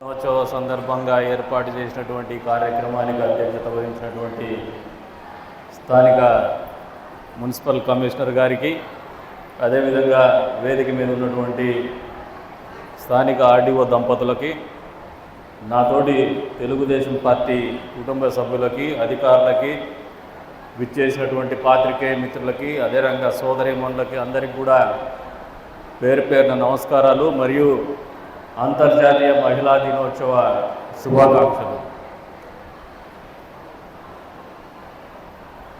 దినోత్సవ సందర్భంగా ఏర్పాటు చేసినటువంటి కార్యక్రమానికి అధ్యక్షత వహించినటువంటి స్థానిక మున్సిపల్ కమిషనర్ గారికి అదేవిధంగా వేదిక మీద ఉన్నటువంటి స్థానిక ఆర్డీఓ దంపతులకి నాతోటి తెలుగుదేశం పార్టీ కుటుంబ సభ్యులకి అధికారులకి విచ్చేసినటువంటి పాత్రికేయ మిత్రులకి అదే రంగ సోదరిమణులకి అందరికీ కూడా పేరు పేరున నమస్కారాలు. మరియు అంతర్జాతీయ మహిళా దినోత్సవ శుభాకాంక్షలు.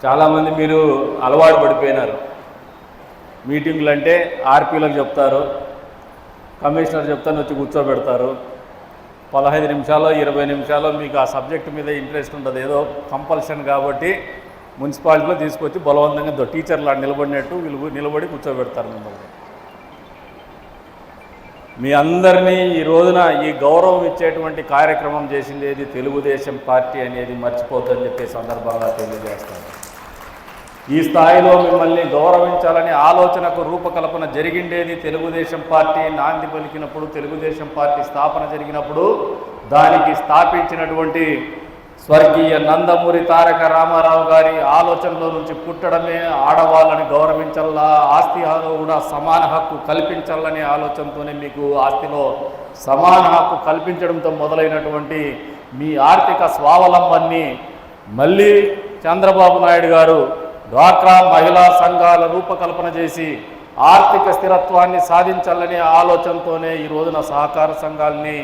చాలామంది మీరు అలవాటు పడిపోయినారు. మీటింగ్లు అంటే ఆర్పీలకు చెప్తారు కమిషనర్ చెప్తాను వచ్చి కూర్చోబెడతారు. పదహైదు నిమిషాలు ఇరవై నిమిషాలు మీకు ఆ సబ్జెక్ట్ మీద ఇంట్రెస్ట్ ఉంటుంది ఏదో కంపల్షన్ కాబట్టి మున్సిపాలిటీలో తీసుకొచ్చి బలవంతంగా దో టీచర్లు నిలబడినట్టు నిలబడి కూర్చోబెడతారు మిమ్మల్ని. మీ అందరినీ ఈ రోజున ఈ గౌరవం ఇచ్చేటువంటి కార్యక్రమం చేసింది ఏది? తెలుగుదేశం పార్టీ అనేది మర్చిపోద్దని చెప్పే సందర్భంగా తెలియజేస్తాను. ఈ స్థాయిలో మిమ్మల్ని గౌరవించాలనే ఆలోచనకు రూపకల్పన జరిగిండేది తెలుగుదేశం పార్టీ. నాంది పలికినప్పుడు తెలుగుదేశం పార్టీ స్థాపన జరిగినప్పుడు దానికి స్థాపించినటువంటి స్వర్గీయ నందమూరి తారక రామారావు గారి ఆలోచనలో నుంచి పుట్టడమే ఆడవాళ్ళని గౌరవించాలా ఆస్తి కూడా సమాన హక్కు కల్పించాలనే ఆలోచనతోనే మీకు ఆస్తిలో సమాన హక్కు కల్పించడంతో మొదలైనటువంటి మీ ఆర్థిక స్వావలంబన్ని మళ్ళీ చంద్రబాబు నాయుడు గారు డ్వాక్రా మహిళా సంఘాల రూపకల్పన చేసి ఆర్థిక స్థిరత్వాన్ని సాధించాలనే ఆలోచనతోనే ఈ రోజున సహకార సంఘాలని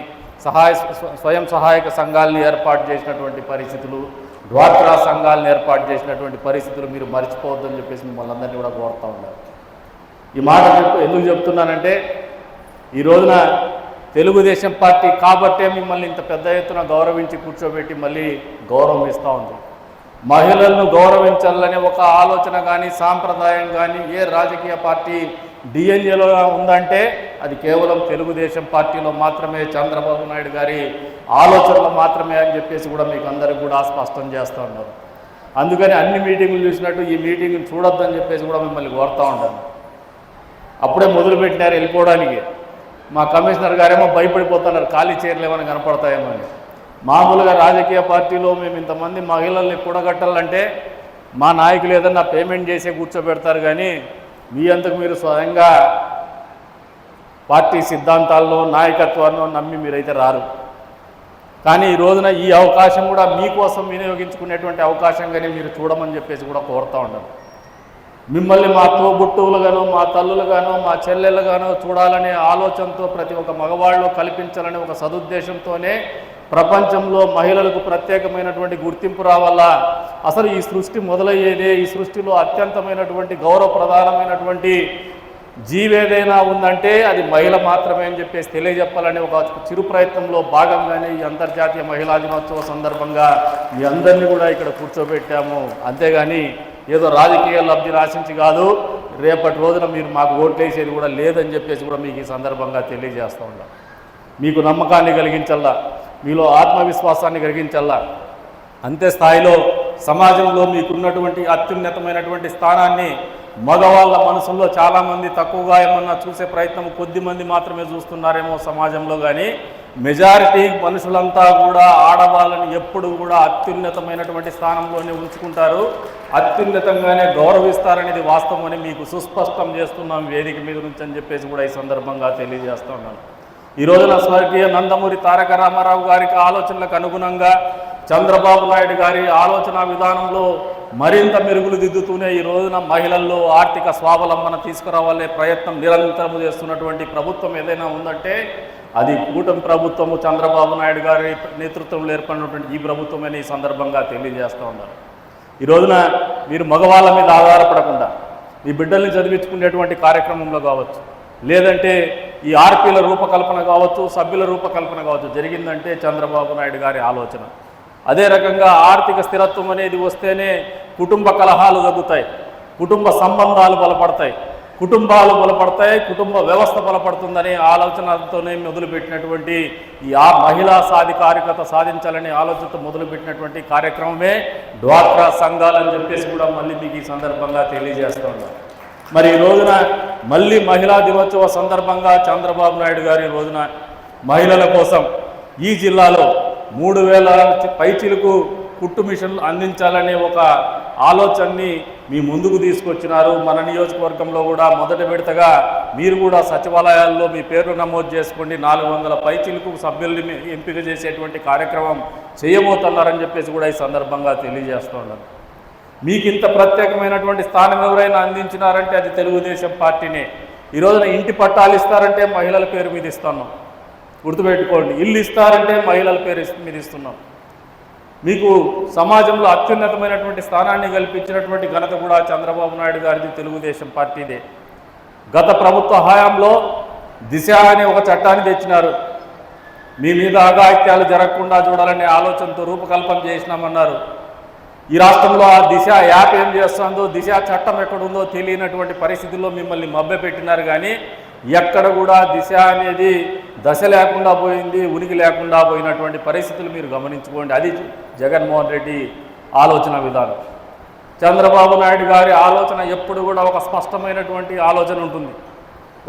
సహాయ స్వయం సహాయక సంఘాలను ఏర్పాటు చేసినటువంటి పరిస్థితులు డ్వాక్రా సంఘాలను ఏర్పాటు చేసినటువంటి పరిస్థితులు మీరు మర్చిపోవద్దని చెప్పేసి మిమ్మల్ని అందరినీ కూడా కోరుతూ ఉన్నారు ఈ మాట చెప్పు ఎందుకు చెప్తున్నానంటే ఈ రోజున తెలుగుదేశం పార్టీ కాబట్టే మిమ్మల్ని ఇంత పెద్ద ఎత్తున గౌరవించి కూర్చోబెట్టి మళ్ళీ గౌరవం ఇస్తూ ఉంది. మహిళలను గౌరవించాలనే ఒక ఆలోచన కానీ సాంప్రదాయం కానీ ఏ రాజకీయ పార్టీ డిఎన్ఏలో ఉందంటే అది కేవలం తెలుగుదేశం పార్టీలో మాత్రమే చంద్రబాబు నాయుడు గారి ఆలోచనలు మాత్రమే అని చెప్పేసి కూడా మీకు అందరికీ కూడా స్పష్టం చేస్తూ ఉన్నారు. అందుకని అన్ని మీటింగులు చూసినట్టు ఈ మీటింగ్ని చూడొద్దని చెప్పేసి కూడా మిమ్మల్ని కోరుతూ ఉంటాను. అప్పుడే మొదలుపెట్టినారు వెళ్ళిపోవడానికి. మా కమిషనర్ గారేమో భయపడిపోతున్నారు ఖాళీ చేయలేమని ఏమైనా కనపడతాయేమో అని. మామూలుగా రాజకీయ పార్టీలో మేము ఇంతమంది మహిళల్ని కూడగట్టాలంటే మా నాయకులు ఏదన్నా పేమెంట్ చేసే కూర్చోబెడతారు కానీ మీ అంతకు మీరు స్వయంగా పార్టీ సిద్ధాంతాల్లో నాయకత్వాన్ని నమ్మి మీరైతే రారు. కానీ ఈ రోజున ఈ అవకాశం కూడా మీకోసం వినియోగించుకునేటువంటి అవకాశంగానే మీరు చూడమని చెప్పేసి కూడా కోరుతూ ఉన్నాను మిమ్మల్ని మా తోబుట్టువులుగాను మా తల్లులుగాను మా చెల్లెలుగాను చూడాలనే ఆలోచనతో ప్రతి ఒక్క మగవాళ్ళు కల్పించాలనే ఒక సదుద్దేశంతోనే ప్రపంచంలో మహిళలకు ప్రత్యేకమైనటువంటి గుర్తింపు రావాలా? అసలు ఈ సృష్టి మొదలయ్యేదే ఈ సృష్టిలో అత్యంతమైనటువంటి గౌరవ ప్రధానమైనటువంటి జీవేదైనా ఉందంటే అది మహిళ మాత్రమే అని చెప్పేసి తెలియజెప్పాలనే ఒక చిరు ప్రయత్నంలో భాగంగానే ఈ అంతర్జాతీయ మహిళా దినోత్సవ సందర్భంగా మీ అందరినీ కూడా ఇక్కడ కూర్చోబెట్టాము. అంతేగాని ఏదో రాజకీయ లబ్ధిని ఆశించి కాదు రేపటి రోజున మీరు మాకు ఓట్లేసేది కూడా లేదని చెప్పేసి కూడా మీకు ఈ సందర్భంగా తెలియజేస్తూ ఉన్నాం. మీకు నమ్మకాన్ని కలిగించల్లా మీలో ఆత్మవిశ్వాసాన్ని కలిగించల్లా. అంతే స్థాయిలో సమాజంలో మీకున్నటువంటి అత్యున్నతమైనటువంటి స్థానాన్ని మగవాళ్ళ మనసుల్లో చాలామంది తక్కువగా ఏమన్నా చూసే ప్రయత్నం కొద్ది మంది మాత్రమే చూస్తున్నారేమో సమాజంలో కానీ మెజారిటీ మనుషులంతా కూడా ఆడవాళ్ళని ఎప్పుడు కూడా అత్యున్నతమైనటువంటి స్థానంలోనే ఉంచుకుంటారు. అత్యున్నతంగానే గౌరవిస్తారనేది వాస్తవం అని మీకు సుస్పష్టం చేస్తున్నాం వేదిక మీద నుంచి అని చెప్పేసి కూడా ఈ సందర్భంగా తెలియజేస్తున్నాను ఈ రోజున స్వర్గీయ నందమూరి తారక రామారావు గారికి ఆలోచనలకు అనుగుణంగా చంద్రబాబు నాయుడు గారి ఆలోచన విధానంలో మరింత మెరుగులు దిద్దుతూనే ఈ రోజున మహిళల్లో ఆర్థిక స్వావలంబన తీసుకురావాలనే ప్రయత్నం నిరంతరం చేస్తున్నటువంటి ప్రభుత్వం ఏదైనా ఉందంటే అది కూటమి ప్రభుత్వము చంద్రబాబు నాయుడు గారి నేతృత్వంలో ఏర్పడినటువంటి ఈ ప్రభుత్వమని ఈ సందర్భంగా తెలియజేస్తూ ఉన్నారు ఈ రోజున మీరు మగవాళ్ళ మీద ఆధారపడకుండా మీ బిడ్డల్ని చదివించుకునేటువంటి కార్యక్రమంలో కావచ్చు లేదంటే ఈ ఆర్పీల రూపకల్పన కావచ్చు సభ్యుల రూపకల్పన కావచ్చు జరిగిందంటే చంద్రబాబు నాయుడు గారి ఆలోచన. అదే రకంగా ఆర్థిక స్థిరత్వం అనేది వస్తేనే కుటుంబ కలహాలు తగ్గుతాయి. కుటుంబ సంబంధాలు బలపడతాయి. కుటుంబాలు బలపడతాయి కుటుంబ వ్యవస్థ బలపడుతుందనే ఆలోచనతోనే మొదలుపెట్టినటువంటి ఈ ఆ మహిళా సాధికారికత సాధించాలనే ఆలోచనతో మొదలుపెట్టినటువంటి కార్యక్రమమే డ్వాక్రా సంఘాలని చెప్పేసి కూడా మళ్ళీ మీకు ఈ సందర్భంగా తెలియజేస్తూ ఉన్నాను మరి ఈ రోజున మళ్ళీ మహిళా దినోత్సవ సందర్భంగా చంద్రబాబు నాయుడు గారు ఈ రోజున మహిళల కోసం ఈ జిల్లాలో మూడు వేల పైచిలకు కుట్టు మిషన్లు అందించాలనే ఒక ఆలోచనని మీ ముందుకు తీసుకొచ్చినారు. మన నియోజకవర్గంలో కూడా మొదటి విడతగా మీరు కూడా సచివాలయాల్లో మీ పేరు నమోదు చేసుకోండి. నాలుగు వందల పైచిలకు సభ్యుల్ని ఎంపిక చేసేటువంటి కార్యక్రమం చేయబోతున్నారని చెప్పేసి కూడా ఈ సందర్భంగా తెలియజేస్తున్నాను మీకు ఇంత ప్రత్యేకమైనటువంటి స్థానం ఎవరైనా అందించినారంటే అది తెలుగుదేశం పార్టీనే. ఈరోజున ఇంటి పట్టాలు ఇస్తారంటే మహిళల పేరు మీద ఇస్తున్నాం గుర్తుపెట్టుకోండి. ఇల్లు ఇస్తారంటే మహిళల పేరు ఇస్- మీద ఇస్తున్నాం. మీకు సమాజంలో అత్యున్నతమైనటువంటి స్థానాన్ని కల్పించినటువంటి ఘనత కూడా చంద్రబాబు నాయుడు గారిది తెలుగుదేశం పార్టీదే. గత ప్రభుత్వ హయాంలో దిశ అనే ఒక చట్టాన్ని తెచ్చినారు. మీ మీద అఘాయిత్యాలు జరగకుండా చూడాలనే ఆలోచనతో రూపకల్పన చేసినామన్నారు. ఈ రాష్ట్రంలో ఆ దిశ యాప్ ఏం చేస్తుందో దిశ చట్టం ఎక్కడుందో తెలియనటువంటి పరిస్థితుల్లో మిమ్మల్ని మభ్యపెట్టినారు కానీ ఎక్కడ కూడా దిశ అనేది దశ లేకుండా పోయింది ఉనికి లేకుండా పోయినటువంటి పరిస్థితులు మీరు గమనించుకోండి. అది జగన్మోహన్ రెడ్డి ఆలోచన విధానం. చంద్రబాబు నాయుడు గారి ఆలోచన ఎప్పుడు కూడా ఒక స్పష్టమైనటువంటి ఆలోచన ఉంటుంది.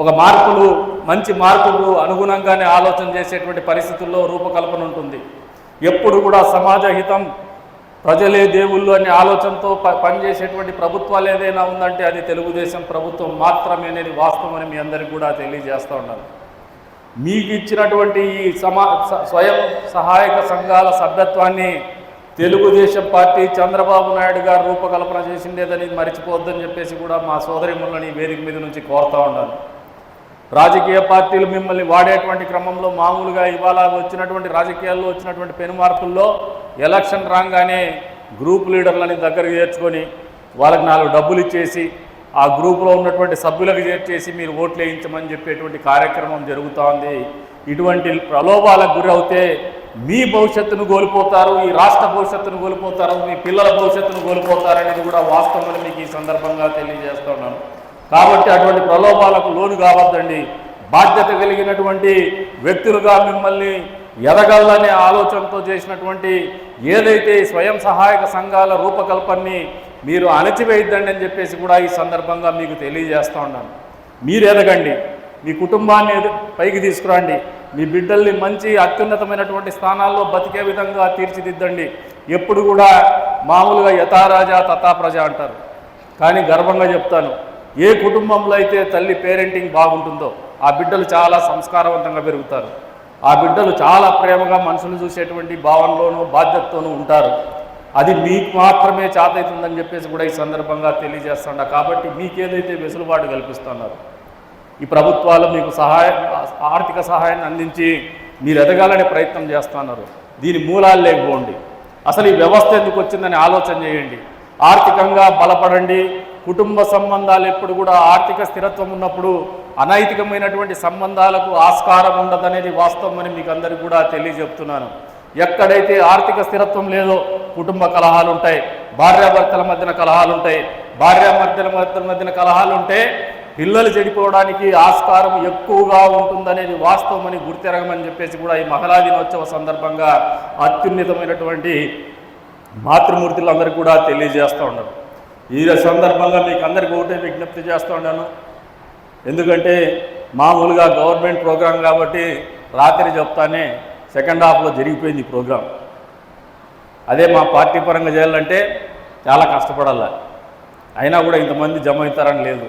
ఒక మార్పులు మంచి మార్పులు అనుగుణంగానే ఆలోచన చేసేటువంటి పరిస్థితుల్లో రూపకల్పన ఉంటుంది. ఎప్పుడు కూడా సమాజ హితం ప్రజలే దేవుళ్ళు అనే ఆలోచనతో ప పనిచేసేటువంటి ప్రభుత్వాలు ఏదైనా ఉందంటే అది తెలుగుదేశం ప్రభుత్వం మాత్రమే అనేది వాస్తవం అని మీ అందరికీ కూడా తెలియజేస్తూ ఉన్నాను. మీకు ఇచ్చినటువంటి ఈ సమా స్వయం సహాయక సంఘాల సభ్యత్వాన్ని తెలుగుదేశం పార్టీ చంద్రబాబు నాయుడు గారు రూపకల్పన చేసిండేదని మర్చిపోవద్దని చెప్పేసి కూడా మా సోదరిములని వేదిక మీద నుంచి కోరుతూ ఉన్నాను. రాజకీయ పార్టీలు మిమ్మల్ని వాడేటువంటి క్రమంలో మామూలుగా ఇవాళ వచ్చినటువంటి రాజకీయాల్లో వచ్చినటువంటి పెను మార్పుల్లో ఎలక్షన్ రాగానే గ్రూప్ లీడర్లని దగ్గరకు చేర్చుకొని వాళ్ళకి నాలుగు డబ్బులు ఇచ్చేసి ఆ గ్రూపులో ఉన్నటువంటి సభ్యులకు చేర్చేసి మీరు ఓట్లు వేయించమని చెప్పేటువంటి కార్యక్రమం జరుగుతూ ఉంది. ఇటువంటి ప్రలోభాలకు గురవుతే మీ భవిష్యత్తును కోల్పోతారు ఈ రాష్ట్ర భవిష్యత్తును కోల్పోతారు మీ పిల్లల భవిష్యత్తును కోల్పోతారు అనేది కూడా వాస్తవం మీకు ఈ సందర్భంగా తెలియజేస్తున్నాను. కాబట్టి అటువంటి ప్రలోభాలకు లోను కావద్దండి. బాధ్యత కలిగినటువంటి వ్యక్తులుగా మిమ్మల్ని ఎదగలనే ఆలోచనతో చేసినటువంటి ఏదైతే స్వయం సహాయక సంఘాల రూపకల్పనని మీరు అణచివేయద్దండి అని చెప్పేసి కూడా ఈ సందర్భంగా మీకు తెలియజేస్తూ ఉన్నాను. మీరు ఎదగండి. మీ కుటుంబాన్ని పైకి తీసుకురండి. మీ బిడ్డల్ని మంచి అత్యున్నతమైనటువంటి స్థానాల్లో బతికే విధంగా తీర్చిదిద్దండి. ఎప్పుడు కూడా మామూలుగా యథారాజా తథా ప్రజ అంటారు. కానీ గర్వంగా చెప్తాను ఏ కుటుంబంలో అయితే తల్లి పేరెంటింగ్ బాగుంటుందో ఆ బిడ్డలు చాలా సంస్కారవంతంగా పెరుగుతారు. ఆ బిడ్డలు చాలా ప్రేమగా మనుషులు చూసేటువంటి భావనలోనూ బాధ్యతతోనూ ఉంటారు. అది మీకు మాత్రమే చేతవుతుందని చెప్పేసి కూడా ఈ సందర్భంగా తెలియజేస్తుండ? కాబట్టి మీకేదైతే వెసులుబాటు కల్పిస్తున్నారు ఈ ప్రభుత్వాలు మీకు సహాయ ఆర్థిక సహాయాన్ని అందించి మీరు ఎదగాలనే ప్రయత్నం చేస్తున్నారు. దీని మూలాలు లేకపోండి. అసలు ఈ వ్యవస్థ ఎందుకు వచ్చిందని ఆలోచన చేయండి. ఆర్థికంగా బలపడండి. కుటుంబ సంబంధాలు ఎప్పుడు కూడా ఆర్థిక స్థిరత్వం ఉన్నప్పుడు అనైతికమైనటువంటి సంబంధాలకు ఆస్కారం ఉండదనేది వాస్తవం అని మీకు అందరికీ కూడా తెలియజెప్తున్నాను. ఎక్కడైతే ఆర్థిక స్థిరత్వం లేదో కుటుంబ కలహాలు ఉంటాయి భార్యాభర్తల మధ్యన కలహాలు ఉంటాయి భార్యాభర్తల మధ్య మధ్యన కలహాలు ఉంటే పిల్లలు చెడిపోవడానికి ఆస్కారం ఎక్కువగా ఉంటుందనేది వాస్తవమని గుర్తెరగమని చెప్పేసి కూడా ఈ మహిళా దినోత్సవ సందర్భంగా అత్యున్నతమైనటువంటి మాతృమూర్తులందరికీ కూడా తెలియజేస్తూ ఉన్నారు ఈ సందర్భంగా మీకు అందరికీ ఒకటే విజ్ఞప్తి చేస్తూ ఉన్నాను. ఎందుకంటే మామూలుగా గవర్నమెంట్ ప్రోగ్రాం కాబట్టి రాత్రి చెప్తానే సెకండ్ హాఫ్లో జరిగిపోయింది ఈ ప్రోగ్రాం. అదే మా పార్టీ పరంగా చేయాలంటే చాలా కష్టపడాలి. అయినా కూడా ఇంతమంది జమ అవుతారని లేదు.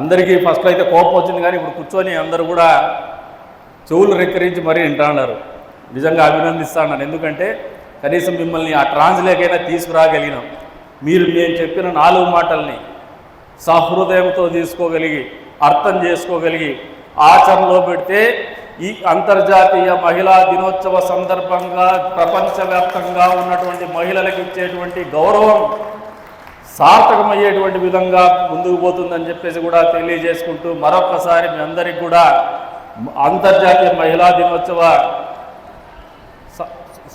అందరికీ ఫస్ట్ అయితే కోపం వచ్చింది కానీ ఇప్పుడు కూర్చొని అందరూ కూడా చెవులు రెక్కరించి మరీ వింటున్నారు నిజంగా అభినందిస్తాను ఎందుకంటే కనీసం మిమ్మల్ని ఆ ట్రాన్స్లేకైనా తీసుకురాగలిగినాం. మీరు నేను చెప్పిన నాలుగు మాటల్ని సహృదయంతో తీసుకోగలిగి అర్థం చేసుకోగలిగి ఆచరణలో పెడితే ఈ అంతర్జాతీయ మహిళా దినోత్సవ సందర్భంగా ప్రపంచవ్యాప్తంగా ఉన్నటువంటి మహిళలకు ఇచ్చేటువంటి గౌరవం సార్థకమయ్యేటువంటి విధంగా ముందుకు పోతుందని చెప్పేసి కూడా తెలియజేసుకుంటూ మరొకసారి మీ అందరికి కూడా అంతర్జాతీయ మహిళా దినోత్సవ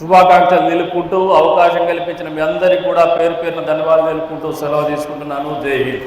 శుభాకాంక్షలు తెలుపుకుంటూ అవకాశం కల్పించిన మీ అందరికీ కూడా పేరు పేరున ధన్యవాదాలు తెలుపుకుంటూ సెలవు తీసుకుంటున్నాను. జై హింద్.